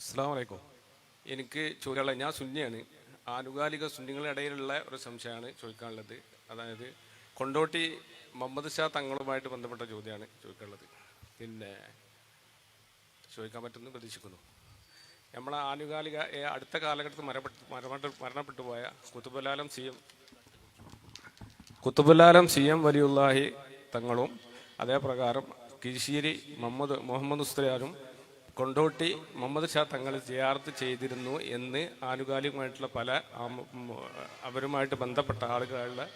അസ്സാം വലൈക്കും എനിക്ക് ചോദിക്കാനുള്ള ഞാൻ സുന്നിയാണ്. ആനുകാലിക സുന്നികളുടെ ഇടയിലുള്ള ഒരു സംശയമാണ് ചോദിക്കാനുള്ളത്. അതായത് കൊണ്ടോട്ടി മുഹമ്മദ് ഷാ തങ്ങളുമായിട്ട് ബന്ധപ്പെട്ട ചോദ്യമാണ് ചോദിക്കാനുള്ളത്. പിന്നെ ചോദിക്കാൻ പറ്റുമെന്ന് പ്രതീക്ഷിക്കുന്നു. നമ്മളെ ആനുകാലിക അടുത്ത കാലഘട്ടത്തിൽ മരപ്പെട്ട് മരണപ്പെട്ട് മരണപ്പെട്ടു പോയ കുത്തുബലാലം സി എം കുത്തുബലാലം സി എം വലിയുള്ളാഹി തങ്ങളും അതേപ്രകാരം കിഴിശ്ശേരി മുഹമ്മദ് മുഹമ്മദ് ഉസ്തയാരും കൊണ്ടോട്ടി മുഹമ്മദ് ഷാ തങ്ങൾ ജിയാർത്ത് ചെയ്തിരുന്നു എന്ന് ആനുകാലികമായിട്ടുള്ള പല അവരുമായിട്ട് ബന്ധപ്പെട്ട ആളുകളുടെ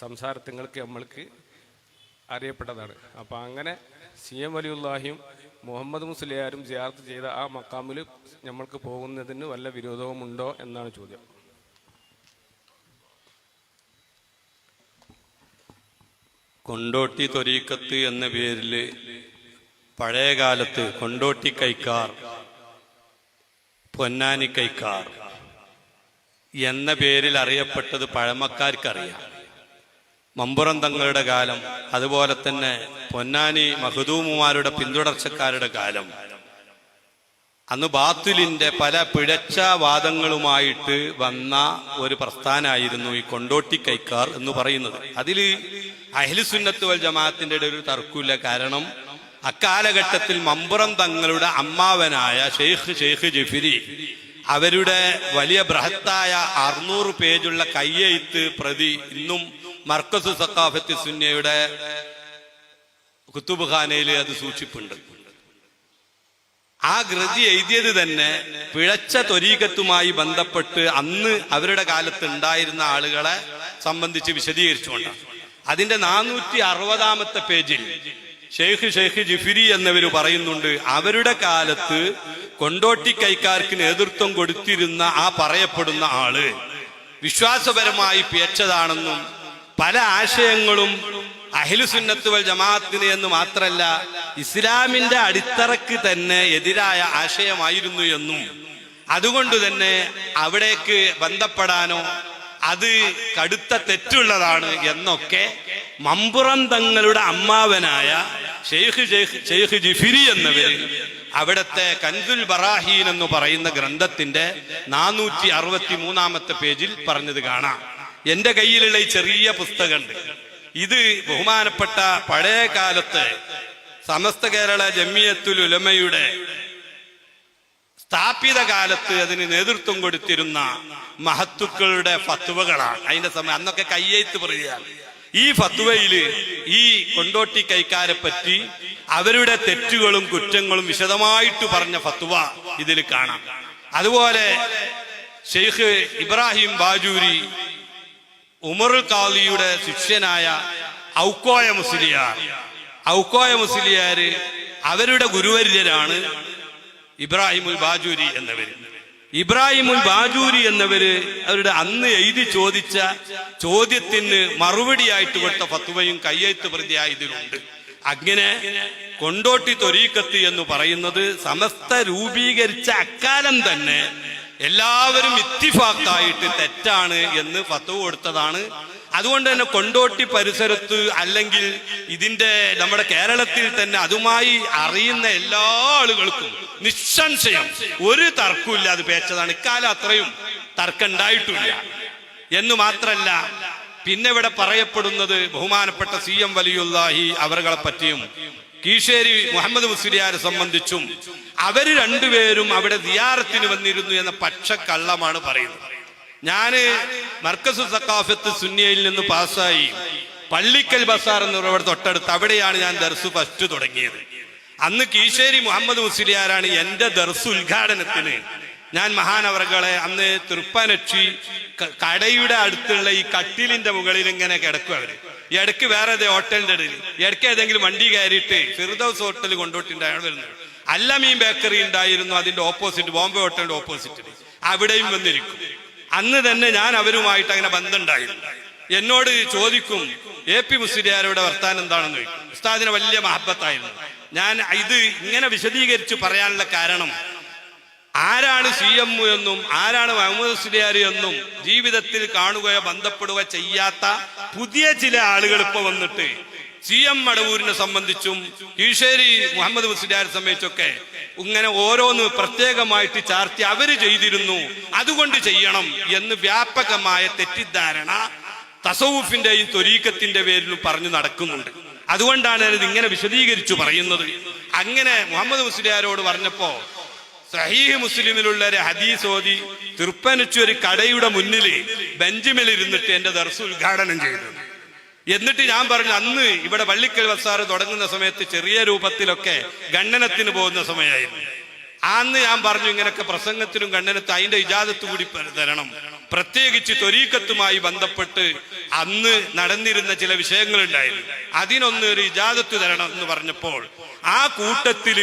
സംസാരത്തിങ്ങൾക്ക് നമ്മൾക്ക് അറിയപ്പെട്ടതാണ്. അപ്പോൾ അങ്ങനെ സി എം വലിയുല്ലാഹിയും മുഹമ്മദ് മുസ്ലിയാരും ജിയാർത്ത് ചെയ്ത ആ മക്കാമിൽ നമ്മൾക്ക് പോകുന്നതിന് വല്ല വിരോധവുമുണ്ടോ എന്നാണ് ചോദ്യം. കൊണ്ടോട്ടി തൊരീക്കത്ത് എന്ന പേരിൽ പഴയ കാലത്ത് കൊണ്ടോട്ടി കൈക്കാർ പൊന്നാനി കൈക്കാർ എന്ന പേരിൽ അറിയപ്പെട്ടത് പഴമക്കാർക്കറിയാം. മമ്പുറം തങ്ങളുടെ കാലം അതുപോലെ തന്നെ പൊന്നാനി മഹദൂമുമാരുടെ പിന്തുടർച്ചക്കാരുടെ കാലം. അന്ന് ബാത്തുലിന്റെ പല പിഴച്ച വാദങ്ങളുമായിട്ട് വന്ന ഒരു പ്രസ്ഥാനമായിരുന്നു ഈ കൊണ്ടോട്ടി കൈക്കാർ എന്ന് പറയുന്നത്. അതിൽ അഹ്ലുസുന്നത്ത് വൽ ജമാഅത്തിന്റെ ഒരു തർക്കമില്ല കാരണം അക്കാലഘട്ടത്തിൽ മമ്പുറം തങ്ങളുടെ അമ്മാവനായ ഷെയ്ഖ് ഷെയ്ഖ് ജഫിരി അവരുടെ വലിയ ബൃഹത്തായ അറുന്നൂറ് പേജുള്ള കയ്യെഴുത്ത് പ്രതി ഇന്നും മർക്കസു സക്കാഫത്തി സുന്നയുടെ കുത്തുബുഖാനയിൽ അത് സൂക്ഷിപ്പുണ്ട്. ആ കൃതി എഴുതിയത് തന്നെ പിഴച്ച ത്വരീകത്തുമായി ബന്ധപ്പെട്ട് അന്ന് അവരുടെ കാലത്ത് ഉണ്ടായിരുന്ന ആളുകളെ സംബന്ധിച്ച് വിശദീകരിച്ചുകൊണ്ടാണ്. അതിന്റെ നാനൂറ്റി അറുപതാമത്തെ പേജിൽ ഷെയ്ഖ് ഷെയ്ഖ് ജിഫിരി എന്നിവർ പറയുന്നുണ്ട് അവരുടെ കാലത്ത് കൊണ്ടോട്ടി കൈക്കാർക്ക് നേതൃത്വം കൊടുത്തിരുന്ന ആ പറയപ്പെടുന്ന ആൾ വിശ്വാസപരമായി പിയച്ചതാണെന്നും പല ആശയങ്ങളും അഹിലുസുന്നത്ത് വൽ ജമാഅത്തിന് എന്ന് മാത്രല്ല ഇസ്ലാമിന്റെ അടിത്തറക്ക് തന്നെ എതിരായ ആശയമായിരുന്നു എന്നും. അതുകൊണ്ട് തന്നെ അവിടേക്ക് ബന്ധപ്പെടാനോ അത് കടുത്ത തെറ്റുള്ളതാണ് എന്നൊക്കെ മമ്പുറം തങ്ങളുടെ അമ്മാവനായ ഷെയ്ഖ് ഷെയ്ഖ് ജിഫിരി എന്നവര് അവിടത്തെ കൻസുൽ ബറാഹീൻ എന്ന് പറയുന്ന ഗ്രന്ഥത്തിന്റെ നാനൂറ്റി അറുപത്തി മൂന്നാമത്തെ പേജിൽ പറഞ്ഞത് കാണാം. എന്റെ കയ്യിലുള്ള ഈ ചെറിയ പുസ്തകമുണ്ട്. ഇത് ബഹുമാനപ്പെട്ട പഴയ കാലത്ത് സമസ്ത കേരള ജമിയത്തുൽ ഉലമയുടെ സ്ഥാപിത കാലത്ത് അതിന് നേതൃത്വം കൊടുത്തിരുന്ന മഹത്തുക്കളുടെ ഫത്തുവകളാണ് അതിന്റെ സമയം അന്നൊക്കെ കയ്യെഴുത്ത് പറയുകയാണ്. ഈ ഫത്തുവയിൽ ഈ കൊണ്ടോട്ടി കൈക്കാരെ പറ്റി അവരുടെ തെറ്റുകളും കുറ്റങ്ങളും വിശദമായിട്ട് പറഞ്ഞ ഫത്തുവ ഇതിൽ കാണാം. അതുപോലെ ഷെയ്ഖ് ഇബ്രാഹിം ബാജൂരി ഉമറുൽ കാലിയുടെ ശിഷ്യനായ ഔക്കോയ മുസ്ലിയാർ. ഔക്കോയ മുസ്ലിയാര് അവരുടെ ഗുരുവര്യരാണ്. ഇബ്രാഹിമുൽ ബാജൂരി എന്നവര്. ഇബ്രാഹിമുൽ ബാജൂരി എന്നവര് അവരുടെ അന്ന് എഴുതി ചോദിച്ച ചോദ്യത്തിന് മറുപടിയായിട്ട് കൊടുത്ത ഫത്വയും കയ്യെഴുത്ത് പ്രതിയായി ഇതിലുണ്ട് അങ്ങനെ കൊണ്ടോട്ടി തൊരീക്കത്ത് എന്ന് പറയുന്നത് സമസ്ത രൂപീകരിച്ച അക്കാലം തന്നെ എല്ലാവരും ഇത്തിഫാക്കായിട്ട് തെറ്റാണ് എന്ന് ഫത്വ കൊടുത്തതാണ് അതുകൊണ്ട് തന്നെ കൊണ്ടോട്ടി പരിസരത്ത് അല്ലെങ്കിൽ ഇതിന്റെ നമ്മുടെ കേരളത്തിൽ തന്നെ അതുമായി അറിയുന്ന എല്ലാ ആളുകൾക്കും നിസ്സംശയം ഒരു തർക്കമില്ല അത് പേച്ചതാണ്. ഇക്കാലം അത്രയും തർക്കം ഉണ്ടായിട്ടില്ല. എന്ന് മാത്രല്ല പിന്നെ ഇവിടെ പറയപ്പെടുന്നത് ബഹുമാനപ്പെട്ട സി എം വലിയുല്ലാഹി അവരെ പറ്റിയും കീശേരി മുഹമ്മദ് മുസ്ലിയാരെ സംബന്ധിച്ചും അവർ രണ്ടുപേരും അവിടെ ദിയാറത്തിന് വന്നിരുന്നു എന്ന പക്ഷക്കള്ളമാണ് പറയുന്നത്. ഞാൻ മർക്കസ് സക്കാഫത്ത് സുന്നിയയിൽ നിന്ന് പാസ്സായി. പള്ളിക്കൽ ബസാർ എന്ന് പറയുന്നത് തൊട്ടടുത്ത് അവിടെയാണ് ഞാൻ ദർസ് ഫസ്റ്റ് തുടങ്ങിയത്. അന്ന് കീശേരി മുഹമ്മദ് മുസ്ലിയാരാണ് എന്റെ ദർസ് ഉദ്ഘാടനത്തിന്. ഞാൻ മഹാനവറുകളെ അന്ന് തൃപ്പനക്ഷി കടയുടെ അടുത്തുള്ള ഈ കട്ടിലിന്റെ മുകളിൽ ഇങ്ങനെ കിടക്കും അവർ. ഇടയ്ക്ക് വേറെ ഏതേ ഹോട്ടലിന്റെ ഇടയിൽ. ഇടയ്ക്ക് ഏതെങ്കിലും വണ്ടി കയറിയിട്ട് ഫിർദൌസ് ഹോട്ടൽ കൊണ്ടുപോയിട്ടുണ്ടായാണ് വരുന്നത്. അല്ലമീൻ ബേക്കറി ഉണ്ടായിരുന്നു അതിന്റെ ഓപ്പോസിറ്റ് ബോംബെ ഹോട്ടലിന്റെ ഓപ്പോസിറ്റ് അവിടെയും വന്നിരിക്കും. അന്ന് തന്നെ ഞാൻ അവരുമായിട്ട് അങ്ങനെ ബന്ധമുണ്ടായി. എന്നോട് ചോദിക്കും എ പി മുസ്ലിയാരുടെ വർത്താനം എന്താണെന്ന് ചോദിക്കും? ഉസ്താദിന് വലിയ മഹബത്തായിരുന്നു. ഞാൻ ഇത് ഇങ്ങനെ വിശദീകരിച്ച് പറയാനുള്ള കാരണം ആരാണ് സി എം എന്നും ആരാണ് മുഹമ്മദ് മുസ്ലിയാർ എന്നും ജീവിതത്തിൽ കാണുകയോ ബന്ധപ്പെടുകയോ ചെയ്യാത്ത പുതിയ ചില ആളുകൾ ഇപ്പൊ വന്നിട്ട് സി എം മടവൂരിനെ സംബന്ധിച്ചും ഈശ്വരി മുഹമ്മദ് മുസ്ലിയാരെ സംബന്ധിച്ചൊക്കെ ഇങ്ങനെ ഓരോന്ന് പ്രത്യേകമായിട്ട് ചാർത്തി അവർ ചെയ്തിരുന്നു. അതുകൊണ്ട് ചെയ്യണം എന്ന് വ്യാപകമായ തെറ്റിദ്ധാരണ തസവൂഫിന്റെയും ത്വരീക്കത്തിന്റെ പേരിലും പറഞ്ഞു നടക്കുന്നുണ്ട്. അതുകൊണ്ടാണ് ഞാനിത് ഇങ്ങനെ വിശദീകരിച്ചു പറയുന്നത്. അങ്ങനെ മുഹമ്മദ് മുസ്ലിയാരോട് പറഞ്ഞപ്പോ സഹീഹ് മുസ്ലിമിലുള്ള ഒരു ഹദീസ് ഓതി തൃപ്പനിച്ചു ഒരു കടയുടെ മുന്നിൽ ബെഞ്ചിമിലിരുന്നിട്ട് എന്റെ ദർസ് ഉദ്ഘാടനം ചെയ്തു. എന്നിട്ട് ഞാൻ പറഞ്ഞു അന്ന് ഇവിടെ വള്ളിക്കൽ വസാറ് തുടങ്ങുന്ന സമയത്ത് ചെറിയ രൂപത്തിലൊക്കെ ഗണ്ണനത്തിന് പോകുന്ന സമയമായിരുന്നു. അന്ന് ഞാൻ പറഞ്ഞു ഇങ്ങനൊക്കെ പ്രസംഗത്തിനും ഖണ്ഡനത്തിനും അതിന്റെ ഇജാദത്ത് കൂടി തരണം. പ്രത്യേകിച്ച് ത്വരീക്കത്തുമായി ബന്ധപ്പെട്ട് അന്ന് നടന്നിരുന്ന ചില വിഷയങ്ങളുണ്ടായിരുന്നു. അതിനൊന്ന് ഒരു ഇജാദത്ത് തരണം എന്ന് പറഞ്ഞപ്പോൾ ആ കൂട്ടത്തിൽ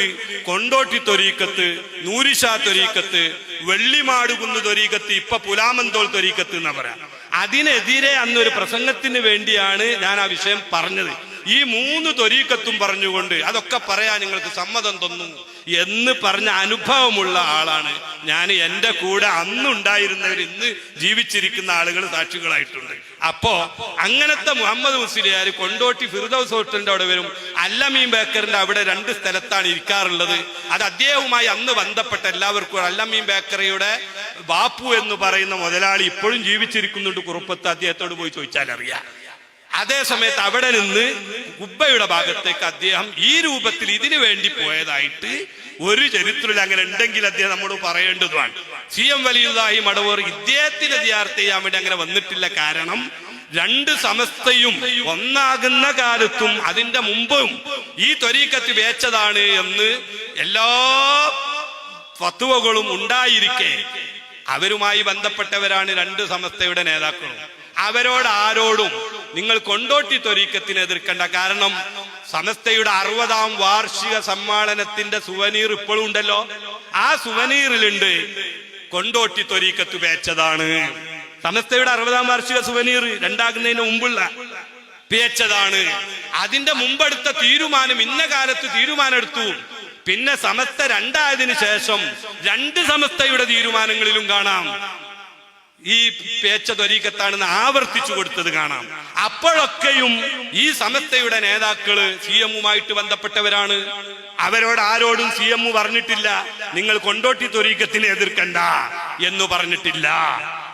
കൊണ്ടോട്ടി ത്വരീക്കത്ത് നൂരിഷാ ത്വരീക്കത്ത് വെള്ളിമാടുകുന്ന് ത്വരീക്കത്ത് ഇപ്പൊ പുലാമന്തോൾ ത്വരീക്കത്ത് എന്നാ പറയാം. അതിനെതിരെ അന്നൊരു പ്രസംഗത്തിന് വേണ്ടിയാണ് ഞാൻ ആ വിഷയം പറഞ്ഞത്. ഈ മൂന്ന് തൊരീക്കത്തും പറഞ്ഞുകൊണ്ട് അതൊക്കെ പറയാൻ നിങ്ങൾക്ക് സമ്മതം തന്നു എന്ന് പറഞ്ഞ അനുഭവമുള്ള ആളാണ് ഞാൻ എന്റെ കൂടെ അന്നുണ്ടായിരുന്നവർ ഇന്ന് ജീവിച്ചിരിക്കുന്ന ആളുകൾ സാക്ഷികളായിട്ടുണ്ട്. അപ്പോ അങ്ങനത്തെ മുഹമ്മദ് മുസ്ലിയാർ കൊണ്ടോട്ടി ഫിറുദൌസ് ഹോട്ടലിന്റെ അവിടെ വരും അല്ലമീൻ ബേക്കറിന്റെ അവിടെ രണ്ട് സ്ഥലത്താണ് ഇരിക്കാറുള്ളത്. അത് അദ്ദേഹവുമായി അന്ന് ബന്ധപ്പെട്ട എല്ലാവർക്കും അല്ലമീൻ ബേക്കറിയുടെ ബാപ്പു എന്ന് പറയുന്ന മുതലാളി ഇപ്പോഴും ജീവിച്ചിരിക്കുന്നുണ്ട്. കുറുപ്പത്ത് അദ്ദേഹത്തോട് പോയി ചോദിച്ചാൽ അറിയാം. അതേ സമയത്ത് അവിടെ നിന്ന് കുബ്ബയുടെ ഭാഗത്തേക്ക് അദ്ദേഹം ഈ രൂപത്തിൽ ഇതിനു വേണ്ടി പോയതായിട്ട് ഒരു ചരിത്രത്തിൽ അങ്ങനെ ഉണ്ടെങ്കിൽ അദ്ദേഹം നമ്മോട് പറയേണ്ടതുമാണ്. സി എം വലിയുള്ളാഹി മടവൂർ ഇദ്ദേഹത്തിന് ജിയാർത്ത് ചെയ്യാൻ വേണ്ടി അങ്ങനെ വന്നിട്ടില്ല. കാരണം രണ്ട് സമസ്തയും ഒന്നാകുന്ന കാലത്തും അതിന്റെ മുമ്പും ഈ ത്വരീക്കത്ത് വേച്ചതാണ് എന്ന് എല്ലാ ഫത്വകളും ഉണ്ടായിരിക്കെ. അവരുമായി ബന്ധപ്പെട്ടവരാണ് രണ്ട് സമസ്തയുടെ നേതാക്കളും. അവരോട് ആരോടും നിങ്ങൾ കൊണ്ടോട്ടി ത്വരീക്കത്തിന് എതിർക്കേണ്ട കാരണം സമസ്തയുടെ അറുപതാം വാർഷിക സമ്മേളനത്തിന്റെ സുവനീർ ഇപ്പോഴും ഉണ്ടല്ലോ. ആ സുവനീറിലുണ്ട് കൊണ്ടോട്ടി ത്വരീക്കത്ത് പേച്ചതാണ്. സമസ്തയുടെ അറുപതാം വാർഷിക സുവനീർ രണ്ടാകുന്നതിന് മുമ്പുള്ള പേച്ചതാണ്. അതിന്റെ മുമ്പെടുത്ത തീരുമാനം ഇന്ന കാലത്ത് തീരുമാനം എടുത്തു പിന്നെ സമസ്ത രണ്ടായതിനു ശേഷം രണ്ട് സമസ്തയുടെ തീരുമാനങ്ങളിലും കാണാം. ഈ പേച്ച തൊരീക്കത്താണെന്ന് ആവർത്തിച്ചു കൊടുത്തത് കാണാം. അപ്പോഴൊക്കെയും ഈ സമസ്തയുടെ നേതാക്കൾ സി എമ്മുമായിട്ട് ബന്ധപ്പെട്ടവരാണ്. അവരോട് ആരോടും സി എം പറഞ്ഞിട്ടില്ല. നിങ്ങൾ കൊണ്ടോട്ടി തൊരീക്കത്തിനെ എതിർക്കണ്ട എന്ന് പറഞ്ഞിട്ടില്ല.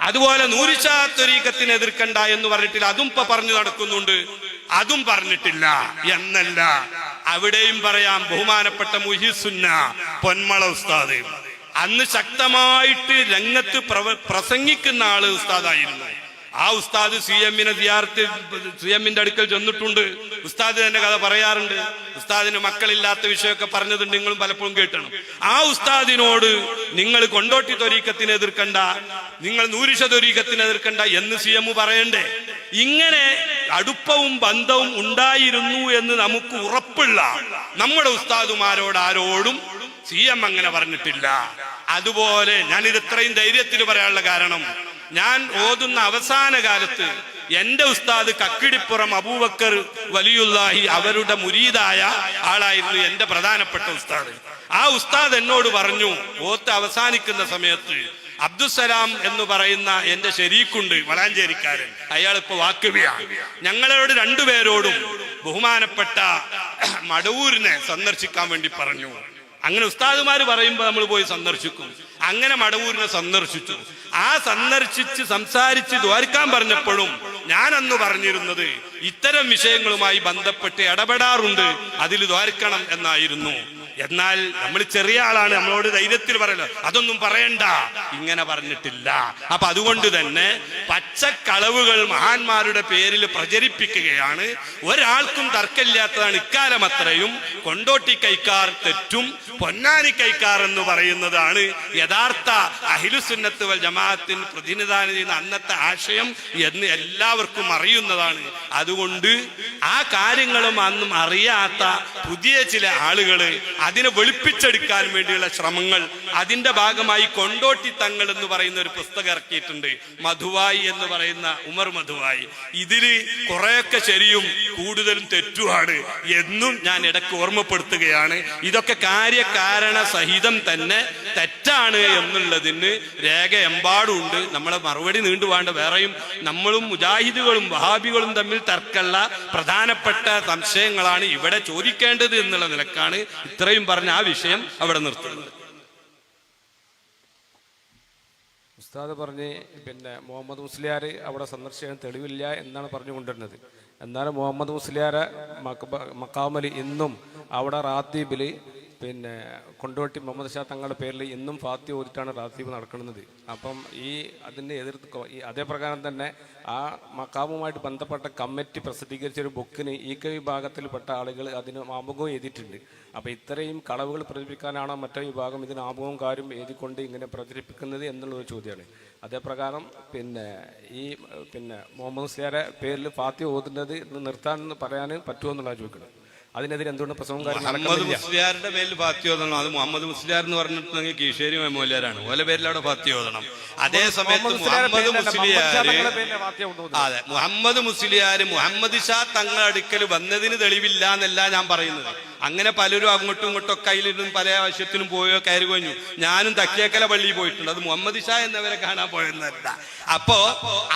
അതുപോലെ നൂരിഷാ തൊരീക്കത്തിന് എതിർക്കണ്ട എന്ന് പറഞ്ഞിട്ടില്ല. അതും ഇപ്പൊ പറഞ്ഞു നടക്കുന്നുണ്ട്. അതും പറഞ്ഞിട്ടില്ല എന്നല്ല. അവിടെയും പറയാം ബഹുമാനപ്പെട്ട മുഹിസുന്ന പൊന്മള ഉസ്താദ്. അന്ന് ശക്തമായിട്ട് രംഗത്ത് പ്രസംഗിക്കുന്ന ആൾ ഉസ്താദായിരുന്നു. ആ ഉസ്താദ് സി എമ്മിനെ സിയാർത്ത് സി എമ്മിന്റെ അടുക്കൽ ചെന്നിട്ടുണ്ട്. ഉസ്താദ് തന്നെ കഥ പറയാറുണ്ട്. ഉസ്താദിന് മക്കളില്ലാത്ത വിഷയമൊക്കെ പറഞ്ഞതുണ്ട് നിങ്ങളും പലപ്പോഴും കേട്ടണം. ആ ഉസ്താദിനോട് നിങ്ങൾ കൊണ്ടോട്ടി തൊരീക്കത്തിനെ എതിർക്കണ്ട നിങ്ങൾ നൂരിഷ തൊരീക്കത്തിനെ എതിർക്കണ്ട എന്ന് സി എം പറയണ്ടേ? ഇങ്ങനെ അടുപ്പവും ബന്ധവും ഉണ്ടായിരുന്നു എന്ന് നമുക്ക് ഉറപ്പുള്ള നമ്മുടെ ഉസ്താദുമാരോട് ആരോടും സി എം അങ്ങനെ പറഞ്ഞിട്ടില്ല. അതുപോലെ ഞാൻ ഇത് ഇത്രയും ധൈര്യത്തിൽ പറയാനുള്ള കാരണം ഞാൻ ഓതുന്ന അവസാന കാലത്ത് എന്റെ ഉസ്താദ് കക്കിടിപ്പുറം അബൂബക്കർ വലിയുല്ലാഹി അവരുടെ മുരീതായ ആളായിരുന്നു എന്റെ പ്രധാനപ്പെട്ട ഉസ്താദ്. ആ ഉസ്താദ് എന്നോട് പറഞ്ഞു ഓത്ത് അവസാനിക്കുന്ന സമയത്ത് അബ്ദുസലാം എന്ന് പറയുന്ന എന്റെ ശരീക്കുണ്ട് വളാഞ്ചേരിക്കാരൻ. അയാൾ ഇപ്പൊ വാക്കുവയാണ് ഞങ്ങളോട് രണ്ടുപേരോടും ബഹുമാനപ്പെട്ട മടവൂരിനെ സന്ദർശിക്കാൻ വേണ്ടി പറഞ്ഞു. അങ്ങനെ ഉസ്താദുമാർ പറയുമ്പോൾ നമ്മൾ പോയി സന്ദർശിക്കും. അങ്ങനെ മടവൂരിനെ സന്ദർശിച്ചു. ആ സന്ദർശിച്ച് സംസാരിച്ച് ദ്വാരിക്കാൻ പറഞ്ഞപ്പോഴും ഞാൻ അന്ന് പറഞ്ഞിരുന്നത് ഇത്തരം വിഷയങ്ങളുമായി ബന്ധപ്പെട്ട് ഇടപെടാറുണ്ട് അതിൽ ദ്വാരിക്കണം എന്നായിരുന്നു. എന്നാൽ നമ്മൾ ചെറിയ ആളാണ് നമ്മളോട് ധൈര്യത്തിൽ പറയല്ലോ അതൊന്നും പറയണ്ട. ഇങ്ങനെ പറഞ്ഞിട്ടില്ല. അപ്പൊ അതുകൊണ്ട് തന്നെ പച്ചക്കളവുകൾ മഹാന്മാരുടെ പേരിൽ പ്രചരിപ്പിക്കുകയാണ്. ഒരാൾക്കും തർക്കമില്ലാത്തതാണ്. ഇക്കാലം അത്രയും കൊണ്ടോട്ടി കൈക്കാർ തെറ്റും പൊന്നാനി കൈക്കാർ എന്ന് പറയുന്നതാണ് യഥാർത്ഥ അഹിലുസുന്നത്ത് വൽ ജമാഅത്തിന് പ്രതിനിധാനം ചെയ്യുന്ന അന്നത്തെ ആശയം എന്ന് എല്ലാവർക്കും അറിയുന്നതാണ്. അതുകൊണ്ട് ആ കാര്യങ്ങളും അന്നും അറിയാത്ത പുതിയ ചില ആളുകൾ അതിനെ വെളുപ്പിച്ചെടുക്കാൻ വേണ്ടിയുള്ള ശ്രമങ്ങൾ അതിന്റെ ഭാഗമായി കൊണ്ടോട്ടി തങ്ങൾ എന്ന് പറയുന്ന ഒരു പുസ്തകം ഇറക്കിയിട്ടുണ്ട്. മധുവായി എന്ന് പറയുന്ന ഉമർ മധുവായി. ഇതിൽ കുറെയൊക്കെ ശരിയും കൂടുതലും തെറ്റുമാണ് എന്നും ഞാൻ ഇടയ്ക്ക് ഓർമ്മപ്പെടുത്തുകയാണ്. ഇതൊക്കെ കാര്യകാരണ സഹിതം തന്നെ തെറ്റാണ് എന്നുള്ളതിന് രേഖ എമ്പാടുണ്ട് നമ്മളെ മറുപടി നീണ്ടുപോകാണ്ട് വേറെയും നമ്മളും മുജാഹിദുകളും വഹാബികളും തമ്മിൽ തർക്കമുള്ള പ്രധാനപ്പെട്ട സംശയങ്ങളാണ് ഇവിടെ ചോദിക്കേണ്ടത് എന്നുള്ള നിലക്കാണ് ഇത്രയും പറഞ്ഞ ആ വിഷയം അവിടെ നിർത്തുന്നത് ഉസ്താദ് പറഞ്ഞ് പിന്നെ മുഹമ്മദ് മുസ്ലിയാർ അവിടെ സന്ദർശിക്കാൻ തെളിവില്ല എന്നാണ് പറഞ്ഞു കൊണ്ടിരുന്നത് എന്നാലും മുഹമ്മദ് മുസ്ലിയാരെ മക്കാമലി ഇന്നും അവിടെ റാത്തീബിൽ പിന്നെ കൊണ്ടോട്ടി മുഹമ്മദ് ഷാ തങ്ങളുടെ പേരിൽ ഇന്നും ഫാത്തി ഓതിട്ടാണ് റാത്തീബ് നടക്കുന്നത്. അപ്പം ഈ അതിന്റെ എതിർത്ത് അതേപ്രകാരം തന്നെ ആ മക്കാമുമായിട്ട് ബന്ധപ്പെട്ട കമ്മിറ്റി പ്രസിദ്ധീകരിച്ച ഒരു ബുക്കിന് ഈ വിഭാഗത്തിൽപ്പെട്ട ആളുകൾ അതിന് ആമുഖവും എഴുതിയിട്ടുണ്ട്. അപ്പോൾ ഇത്രയും കളവുകൾ പ്രചരിപ്പിക്കാനാണോ മറ്റേ വിഭാഗം ഇതിന് ആമുഖവും കാര്യം എഴുതിക്കൊണ്ട് ഇങ്ങനെ പ്രചരിപ്പിക്കുന്നത് എന്നുള്ളൊരു ചോദ്യമാണ്. അതേപ്രകാരം പിന്നെ ഈ പിന്നെ മുഹമ്മദ് സിയാരെ പേരിൽ ഫാത്തി ഓതുന്നത് നിർത്താൻ എന്ന് പറയാൻ പറ്റുമോ എന്നുള്ളതാണ് ചോദിക്കുന്നത്. അതിനെതിരെ എന്തുകൊണ്ട് പ്രസംഗം മുഹമ്മദ് മുസ്ലിയാരുടെ പേരിൽ ഫാത്തി ഓതണം. അത് മുഹമ്മദ് മുസ്ലിയാർ എന്ന് പറഞ്ഞിട്ടുണ്ടെങ്കിൽ കീശേരി മെമോലിയാരാണ് ഓലെ പേരിൽ അവിടെ ഫാത്തി ഓതണം. അതേ സമയത്ത് മുഹമ്മദ് മുസ്ലിയാരെ. അതെ മുഹമ്മദ് മുസ്ലിയാര് മുഹമ്മദ് ഷാ തങ്ങളടുക്കൽ വന്നതിന് തെളിവില്ല എന്നല്ല ഞാൻ പറയുന്നത്. അങ്ങനെ പലരും അങ്ങോട്ടും ഇങ്ങോട്ടും കയ്യിലിരുന്ന് പല ആവശ്യത്തിനും പോയോ കയറി കഴിഞ്ഞു ഞാനും തക്കിയേക്കല പള്ളിയിൽ പോയിട്ടുണ്ട്. അത് മുഹമ്മദ് ഷാ എന്നവരെ കാണാൻ പോയെന്നല്ല അപ്പോ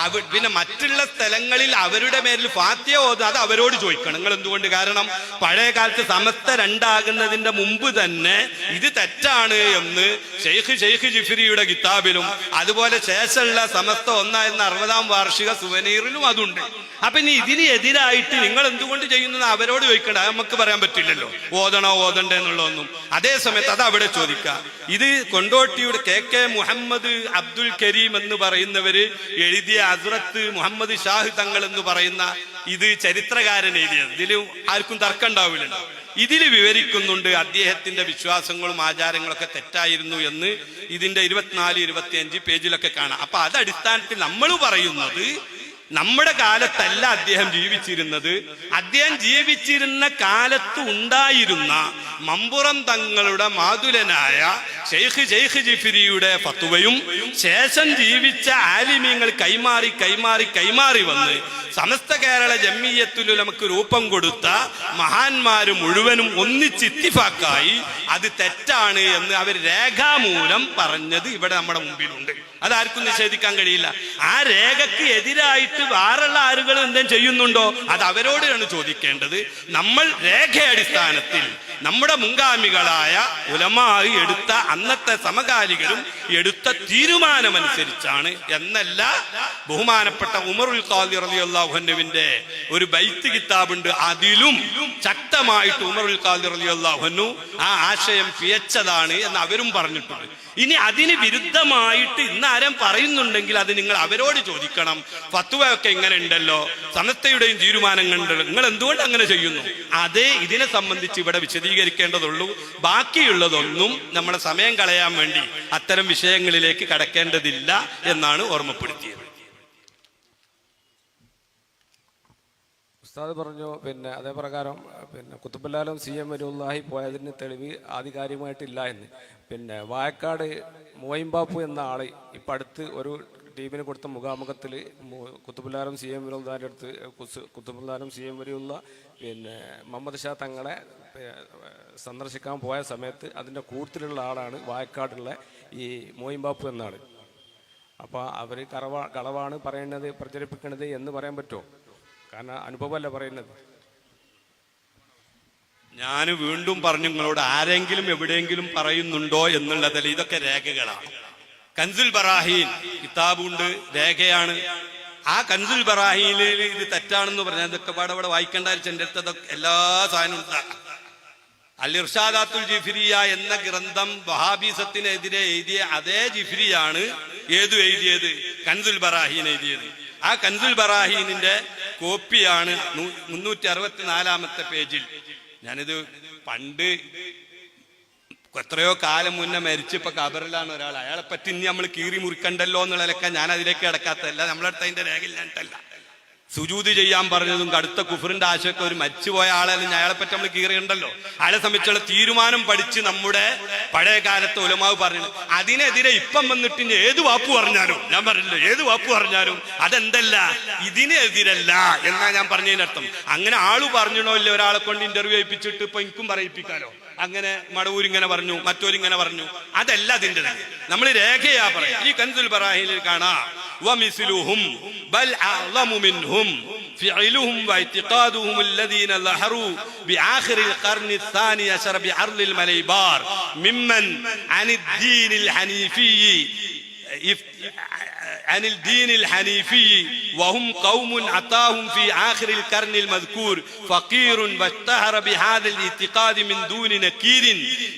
അവ പിന്നെ മറ്റുള്ള സ്ഥലങ്ങളിൽ അവരുടെ മേലിൽ ഫാത്തിയ ഓത് അത് അവരോട് ചോദിക്കണം. നിങ്ങൾ എന്തുകൊണ്ട്? കാരണം പഴയ കാലത്ത് സമസ്ത രണ്ടാകുന്നതിന്റെ മുമ്പ് തന്നെ ഇത് തെറ്റാണ് എന്ന് ഷെയ്ഖ് ഷെയ്ഖ് ജിഫിരിയുടെ കിതാബിലും അതുപോലെ ശേഷമുള്ള സമസ്ത ഒന്നായിരുന്ന അറുപതാം വാർഷിക സുവനീറിലും അതുണ്ട്. അപ്പൊ ഇനി ഇതിന് എതിരായിട്ട് നിങ്ങൾ എന്തുകൊണ്ട് ചെയ്യുന്നത് അവരോട് ചോദിക്കണ്ട. നമുക്ക് പറയാൻ പറ്റില്ലല്ലോ. ഓതണോ ഓതണ്ടേ എന്നുള്ളതൊന്നും. അതേ സമയത്ത് അത് അവിടെ ചോദിക്കാം. ഇത് കൊണ്ടോട്ടിയുടെ കെ കെ മുഹമ്മദ് അബ്ദുൽ കരീം എന്ന് പറയുന്നവര് എഴുതിയ അസുറത്ത് മുഹമ്മദ് ഷാഹ് തങ്ങൾ എന്ന് പറയുന്ന ഇത് ചരിത്രകാരൻ എഴുതിയത്. ഇതിൽ ആർക്കും തർക്കം ഉണ്ടാവില്ല. ഇതിൽ വിവരിക്കുന്നുണ്ട് അദ്ദേഹത്തിന്റെ വിശ്വാസങ്ങളും ആചാരങ്ങളൊക്കെ തെറ്റായിരുന്നു എന്ന് ഇതിന്റെ ഇരുപത്തിനാല് ഇരുപത്തിയഞ്ച് പേജിലൊക്കെ കാണാം. അപ്പൊ അത് അടിസ്ഥാനത്തിൽ നമ്മൾ പറയുന്നത് നമ്മുടെ കാലത്തല്ല അദ്ദേഹം ജീവിച്ചിരുന്നത്. അദ്ദേഹം ജീവിച്ചിരുന്ന കാലത്ത് ഉണ്ടായിരുന്ന മമ്പുറം തങ്ങളുടെ മാതുലനായ ഷെയ്ഖ് ഷെയ്ഖ് ജിഫിരിയുടെ ഫത്തുവയും ശേഷം ജീവിച്ച ആലിമ്യങ്ങൾ കൈമാറി കൈമാറി കൈമാറി വന്ന് സമസ്ത കേരള ജമ്മീയത്തിൽ നമുക്ക് രൂപം കൊടുത്ത മഹാന്മാര് മുഴുവനും ഒന്നിച്ച് ഇത്തിഫാക്കായി. അത് തെറ്റാണ് എന്ന് അവർ രേഖാമൂലം പറഞ്ഞത് ഇവിടെ നമ്മുടെ മുമ്പിലുണ്ട്. അതാർക്കും നിഷേധിക്കാൻ കഴിയില്ല. ആ രേഖക്ക് എതിരായിട്ട് വേറുള്ള ആളുകൾ എന്തെങ്കിലും ചെയ്യുന്നുണ്ടോ? അത് അവരോടാണ് ചോദിക്കേണ്ടത്. നമ്മൾ രേഖയടിസ്ഥാനത്തിൽ നമ്മുടെ മുൻഗാമികളായ ഉലമായി എടുത്ത അന്നത്തെ സമകാലികരും എടുത്ത തീരുമാനമനുസരിച്ചാണ് എന്നല്ല ബഹുമാനപ്പെട്ട ഉമറുൽ ഖാദി റളിയല്ലാഹുവിന്റെ ഒരു ബൈത്ത് കിതാബുണ്ട്. അതിലും ശക്തമായിട്ട് ഉമറുൽ ഖാദി റളിയല്ലാഹു ആ ആശയം പിയച്ചതാണ് എന്ന് അവരും പറഞ്ഞിട്ടുണ്ട്. ഇനി അതിന് വിരുദ്ധമായിട്ട് ഇന്ന് ആരും പറയുന്നുണ്ടെങ്കിൽ അത് നിങ്ങൾ അവരോട് ചോദിക്കണം. ഫത്വയൊക്കെ ഇങ്ങനെ ഉണ്ടല്ലോ. സമസ്തയുടെയും തീരുമാനങ്ങൾ നിങ്ങൾ എന്തുകൊണ്ട് അങ്ങനെ ചെയ്യുന്നു? അതേ ഇതിനെ സംബന്ധിച്ച് ഇവിടെ വിശദീകരിക്കേണ്ടതുള്ളൂ. ബാക്കിയുള്ളതൊന്നും നമ്മുടെ സമയം കളയാൻ വേണ്ടി അത്തരം വിഷയങ്ങളിലേക്ക് കടക്കേണ്ടതില്ല എന്നാണ് ഓർമ്മപ്പെടുത്തിയത്. ഉസ്താദ് പറഞ്ഞു പിന്നെ അതേ പ്രകാരം പിന്നെ കുത്തുബല്ലാലും സി എം വരുല്ലാഹി പോയതിന് തെളിവ് ആധികാരികമായിട്ടില്ല എന്ന്. പിന്നെ വായക്കാട് മോയിമ്പാപ്പു എന്ന ആൾ ഇപ്പം അടുത്ത് ഒരു ടീമിന് കൊടുത്ത മുഖാമുഖത്തിൽ കുത്തുബുല്ലാലും സി എം വരുല്ലാന്റെ അടുത്ത് കുസ് കുത്തുബുല്ലാലും സി എം വരെയുള്ള പിന്നെ മുഹമ്മദ് ഷാ തങ്ങളെ സന്ദർശിക്കാൻ പോയ സമയത്ത് അതിന്റെ കൂട്ടത്തിലുള്ള ആളാണ് വായക്കാടുള്ള ഈ മോയിമ്പാപ്പു എന്ന ആൾ അപ്പോൾ അവർ കറവാ കളവാണ് പറയുന്നത് പ്രചരിപ്പിക്കുന്നത് എന്ന് പറയാൻ പറ്റുമോ? കാരണം അനുഭവമല്ല പറയുന്നത്. ഞാൻ വീണ്ടും പറഞ്ഞു നിങ്ങളോട് ആരെങ്കിലും എവിടെയെങ്കിലും പറയുന്നുണ്ടോ എന്നുള്ളതിൽ ഇതൊക്കെ രേഖകളാണ്. കൻസുൽ ബറാഹീൻ കിതാബുണ്ട് രേഖയാണ്. ആ കൻസുൽ ബറാഹീനിൽ ഇത് തെറ്റാണെന്ന് പറഞ്ഞാൽ ഇതൊക്കെ പാടെ അവിടെ വായിക്കേണ്ട എന്റെ അടുത്തതൊക്കെ എല്ലാ സാധനവും അൽ ഇർഷാദാത്തുൽ ജിഫിരിയ എന്ന ഗ്രന്ഥം വഹാബീസത്തിനെതിരെ എഴുതിയ അതേ ജിഫിരിയാണ് ഏതു എഴുതിയത്? കൻസുൽ ബറാഹീൻ എഴുതിയത്. ആ കൻസുൽ ബറാഹീനിന്റെ കോപ്പിയാണ് മുന്നൂറ്റി അറുപത്തി നാലാമത്തെ പേജിൽ. ഞാനിത് പണ്ട് എത്രയോ കാലം മുന്നേ മരിച്ചിപ്പോ കബറിലാണ് ഒരാൾ. അയാളെ പറ്റി ഇനി നമ്മൾ കീറി മുറിക്കണ്ടല്ലോ എന്നുള്ളതൊക്കെ ഞാൻ അതിലേക്ക് കിടക്കാത്തല്ല നമ്മളടുത്ത് അതിന്റെ രേഖ ഇല്ലാണ്ടല്ല സുജൂതി ചെയ്യാൻ പറഞ്ഞതും കടുത്ത കുഫറിന്റെ ആശയൊക്കെ ഒരു മരിച്ചുപോയ ആളെ അല്ലെങ്കിൽ അയാളെ പറ്റി നമ്മൾ കീറിയുണ്ടല്ലോ. അയാളെ സംബന്ധിച്ചുള്ള തീരുമാനം പഠിച്ച് നമ്മുടെ പഴയ കാലത്തെ ഉലമാവ് പറഞ്ഞു അതിനെതിരെ ഇപ്പം വന്നിട്ട് ഏത് വാപ്പ് പറഞ്ഞാലും ഞാൻ പറഞ്ഞില്ല ഏത് വാപ്പ് പറഞ്ഞാലും അതെന്തല്ല ഇതിനെതിരല്ല എന്നാ ഞാൻ പറഞ്ഞതിനർത്ഥം അങ്ങനെ ആൾ പറഞ്ഞണോ ഇല്ല ഒരാളെ കൊണ്ട് ഇന്റർവ്യൂ അയപ്പിച്ചിട്ട് ഇപ്പൊ എനിക്കും പറയിപ്പിക്കാലോ? അങ്ങനെ മടവൂരിങ്ങനെ പറഞ്ഞു മറ്റോരിങ്ങനെ പറഞ്ഞു. അതല്ല അതിന്റെ നമ്മൾ രേഖയാ പറയാം ഈ കൻസുൽ ബറാഹിലിൽ കാണാം. ومثلهم بل أعظم منهم فعلهم واعتقادهم الذين ظهروا بآخر القرن الثاني عشر بعرض المليبار ممن عن الدين الحنيفي يف- عن الدين الحنيفي وهم قوم أتاهم في آخر القرن المذكور فقير واشتهر بهذا الاعتقاد من دون نكير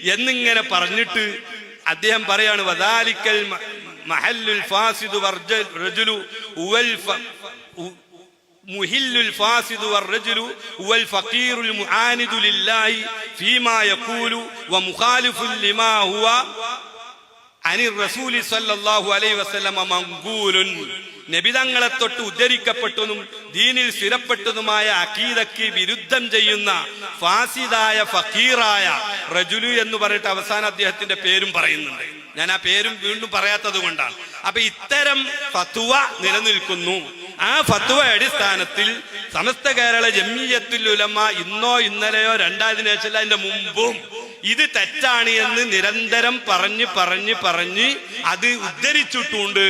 എന്നിങ്ങനെ പറഞ്ഞിട്ട് അദ്ദേഹം പറയാണ് വദാലിക്കൽ മ- മഹല്ലുൽ ഫാസിദു വർജ- റജുലു ഉവൽ മുഹില്ലുൽ ഫാസിദു വർറജുലു വൽ ഫഖീറുൽ മുആനിദു ലില്ലാഹി ഫീമാ യഖൂലു വ മുഖാലിഫുൽ ലിമാ ഹുവ അനി റസൂലി സല്ലല്ലാഹു അലൈഹി വസല്ലമ നബി തങ്ങളെ തൊട്ട് ഉദ്ധരിക്കപ്പെട്ടതും ദീനിൽ സ്ഥിരപ്പെട്ടതുമായ അക്കീദക്ക് വിരുദ്ധം ചെയ്യുന്ന ഫാസിദായ ഫക്കീറായ റജുലു എന്ന് പറഞ്ഞിട്ട് അവസാനം അദ്ദേഹത്തിന്റെ പേരും പറയുന്നുണ്ട്. ഞാൻ ആ പേരും വീണ്ടും പറയാത്തത് കൊണ്ടാണ് അപ്പൊ ഇത്തരം ഫത്വ നിലനിൽക്കുന്നു. ആ ഫത്വ അടിസ്ഥാനത്തിൽ സമസ്ത കേരള ജമ്മിയത്തുൽ ഉലമ ഇന്നോ ഇന്നലെയോ രണ്ടായതിനു ശേഷം അതിന്റെ മുമ്പും ഇത് തെറ്റാണ് എന്ന് നിരന്തരം പറഞ്ഞ് പറഞ്ഞ് പറഞ്ഞ് അത് ഉദ്ധരിച്ചിട്ടുണ്ട്.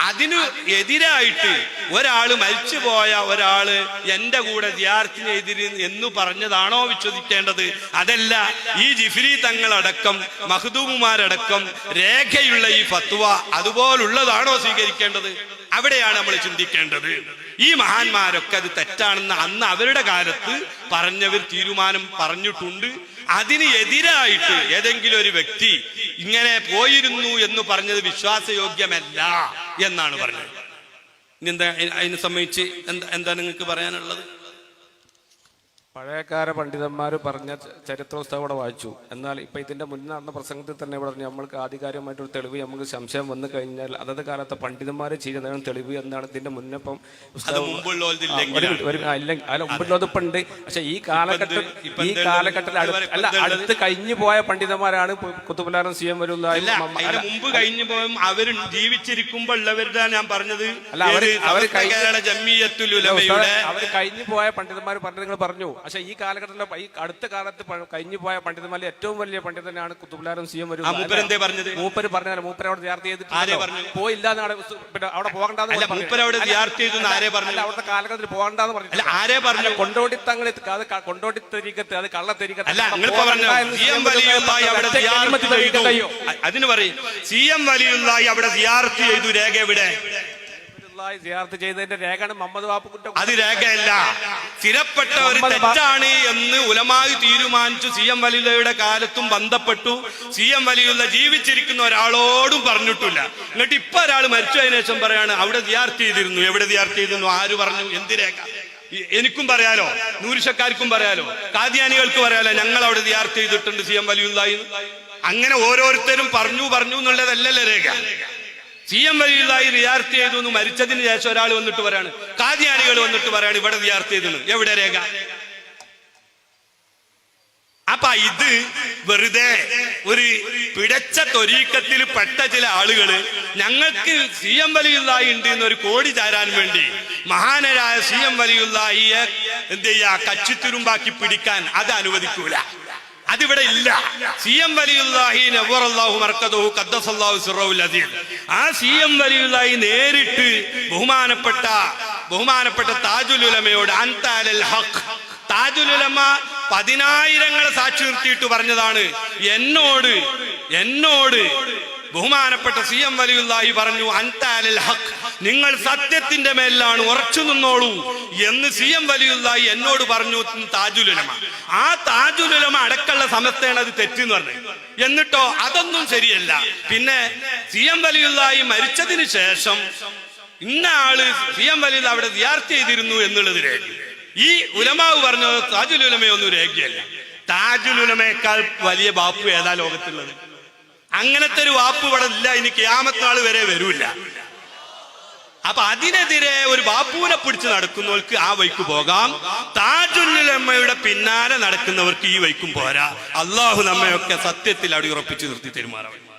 അതിനു എതിരായിട്ട് ഒരാൾ മരിച്ചുപോയ ഒരാൾ എന്റെ കൂടെ ജിയാർത്തിന് എതിര് എന്ന് പറഞ്ഞതാണോ വിശ്വസിക്കേണ്ടത്? അതല്ല ഈ ജിഫിരി തങ്ങളടക്കം മഹദൂമുമാരടക്കം രേഖയുള്ള ഈ ഫത്വ അതുപോലുള്ളതാണോ സ്വീകരിക്കേണ്ടത്? അവിടെയാണ് നമ്മൾ ചിന്തിക്കേണ്ടത്. ഈ മഹാന്മാരൊക്കെ അത് തെറ്റാണെന്ന് അന്ന് അവരുടെ കാലത്ത് പറഞ്ഞവർ തീരുമാനം പറഞ്ഞിട്ടുണ്ട്. അതിന് എതിരായിട്ട് ഏതെങ്കിലും ഒരു വ്യക്തി ഇങ്ങനെ പോയിരുന്നു എന്ന് പറഞ്ഞത് വിശ്വാസയോഗ്യമല്ല എന്നാണ് പറഞ്ഞത്. ഇനി എന്താ അതിനെ സംബന്ധിച്ച് എന്താ എന്താ നിങ്ങൾക്ക് പറയാനുള്ളത്? പഴയക്കാര പണ്ഡിതന്മാർ പറഞ്ഞ ച- ചരിത്ര പുസ്തകം ഇവിടെ വായിച്ചു. എന്നാൽ ഇപ്പം ഇതിന്റെ മുന്നിൽ നടന്ന പ്രസംഗത്തിൽ തന്നെ പറഞ്ഞു നമ്മൾക്ക് ആധികാരികമായിട്ടൊരു തെളിവ് നമുക്ക് സംശയം വന്നു കഴിഞ്ഞാൽ അതത് കാലത്തെ പണ്ഡിതന്മാർ ചെയ്യുന്നതാണ് തെളിവ് എന്നാണ് ഇതിന്റെ മുന്നപ്പം അല്ല മുമ്പിലുള്ളത് ഇപ്പൊ ഉണ്ട്. പക്ഷെ ഈ കാലഘട്ടം ഈ? കാലഘട്ടത്തിൽ അടുത്ത് അല്ല അടുത്ത് കഴിഞ്ഞു പോയ പണ്ഡിതന്മാരാണ് കുത്തുപുലാരം സി എം വരുന്ന മുമ്പ് കഴിഞ്ഞു പോയും അവർ ജീവിച്ചിരിക്കുമ്പോൾ ഉള്ളവരുടെ ഞാൻ പറഞ്ഞത്. അല്ല, അവർ അവർ കഴിഞ്ഞു പോയ പണ്ഡിതന്മാർ പറഞ്ഞു നിങ്ങൾ പറഞ്ഞു. പക്ഷെ ഈ കാലഘട്ടത്തിലെ ഈ അടുത്ത കാലത്ത് കഴിഞ്ഞു പോയ പണ്ഡിതന്മാരിൽ ഏറ്റവും വലിയ പണ്ഡിതനാണ് കുത്തുബുലാനും സി എം വരും മൂപ്പര് പറഞ്ഞാൽ മൂപ്പര് അവിടെ വിദ്യാർത്ഥി ചെയ്തിട്ട്? പോയില്ല അവിടെ പോകണ്ടെന്ന് അവിടുത്തെ കാലഘട്ടത്തിൽ പോകണ്ടെന്ന് പറഞ്ഞു അല്ല, ആരെ പറഞ്ഞു? കൊണ്ടോട്ടി തങ്ങൾ അത് കൊണ്ടോട്ടി തെരീക്കത്ത് അത് കള്ള തെരീക്കത്ത് അതിന് പറയും. സി എം വലിയ അവിടെ സിയാറത്ത് ചെയ്തു രേഖ എവിടെ? റസൂലുള്ളാഹി ചെയ്തതിന്റെ രേഖയാണ് മുഹമ്മദ് അത് രേഖയല്ല. സ്ഥിരപ്പെട്ട ഒരു തെറ്റാണ് എന്ന് ഉലമായി തീരുമാനിച്ചു സി എം വലിയുടെ കാലത്തും ബന്ധപ്പെട്ടു. സി എം വലിയുള്ള ജീവിച്ചിരിക്കുന്ന ഒരാളോടും പറഞ്ഞിട്ടില്ല. എന്നിട്ട് ഇപ്പൊ ഒരാൾ മരിച്ചതിനു ശേഷം പറയാണ് അവിടെ ദിയാർത്ത് ചെയ്തിരുന്നു. എവിടെ ദിയാർത്ത് ചെയ്തിരുന്നു? ആര് പറഞ്ഞു? എന്ത് രേഖ? എനിക്കും പറയാലോ നൂരിശക്കാർക്കും പറയാലോ കാദ്യാനികൾക്ക് പറയാലോ ഞങ്ങൾ അവിടെ ദിയാർത്ത് ചെയ്തിട്ടുണ്ട് സി എം വലിയുള്ളായി അങ്ങനെ ഓരോരുത്തരും പറഞ്ഞു പറഞ്ഞു എന്നുള്ളതല്ലല്ലോ രേഖ. സി എം വലിയതായി റിയാർത്ത് ചെയ്തു എന്ന് മരിച്ചതിന് ശേഷം ഒരാൾ വന്നിട്ട് പറയാണ് കാദ്യാനികൾ വന്നിട്ട് പറയാണ് ഇവിടെ റിയാർത്ത് ചെയ്തു എവിടെ രേഖ? അപ്പൊ ഇത് വെറുതെ ഒരു പിടച്ച തൊരീക്കത്തിൽ പെട്ട ചില ആളുകൾ ഞങ്ങൾക്ക് സി എം വലിയുള്ളായി ഉണ്ട് എന്നൊരു കോടി ചാരാൻ വേണ്ടി മഹാനരായ സി എം വലിയുള്ളായിയെ എന്ത് ചെയ്യാ കച്ചിത്തുരുമ്പാക്കി പിടിക്കാൻ അത് അനുവദിക്കൂല. അതിവിടെ ഇല്ല. സി എം വലിയുല്ലാഹി നവറല്ലാഹു മർക്കദഹു ഖദ്ദസല്ലാഹു സിറഹുൽ അസീസ് ആ സി എം വലിയുല്ലാഹി നേരിട്ട് ബഹുമാനപ്പെട്ട ബഹുമാനപ്പെട്ട താജുൽ ഉലമയോട് അൻതാലൽ ഹഖ്. താജുൽ ഉലമ പതിനായിരങ്ങളെ സാക്ഷി നിർത്തിയിട്ട് പറഞ്ഞതാണ്. എന്നോട് എന്നോട് ബഹുമാനപ്പെട്ട സി എം വലിയുല്ലാഹി പറഞ്ഞു അൻതാലൽ ഹഖ്. നിങ്ങൾ സത്യത്തിന്റെ മേലാണ് ഉറച്ചു നിന്നോളൂ എന്ന് സി എം വലിയുള്ളാഹി എന്നോട് പറഞ്ഞു താജുലുലമ. ആ താജുലുലമ അടക്കമുള്ള സമസ്തയാണ് അത് തെറ്റെന്ന് പറഞ്ഞത്. എന്നിട്ടോ അതൊന്നും ശരിയല്ല. പിന്നെ സി എം വലിയുള്ളാഹി മരിച്ചതിന് ശേഷം ഇന്ന ആൾ സി എം വലിയ അവിടെ വിയാർത്തി ചെയ്തിരുന്നു എന്നുള്ളത് രേഖ ഈ ഉലമാവ് പറഞ്ഞത് താജുലുലമയൊന്നും രേഖയല്ല. താജുലുലമയേക്കാൾ വലിയ ബാപ്പു ഏതാ ലോകത്തുള്ളത്? അങ്ങനത്തെ ഒരു വാപ്പ് ഇവിടെ ഇല്ല. ഇനി ക്യാമത്താൾ വരെ വരൂല. അപ്പൊ അതിനെതിരെ ഒരു ബാപ്പുവിനെ പിടിച്ച് നടക്കുന്നവർക്ക് ആ വഴിക്ക് പോകാം. താജുല്ലമ്മയുടെ പിന്നാലെ നടക്കുന്നവർക്ക് ഈ വൈക്കും പോരാ. അള്ളാഹു നമ്മയൊക്കെ സത്യത്തിൽ അടിയുറപ്പിച്ച് നിർത്തി തെരുമാറാം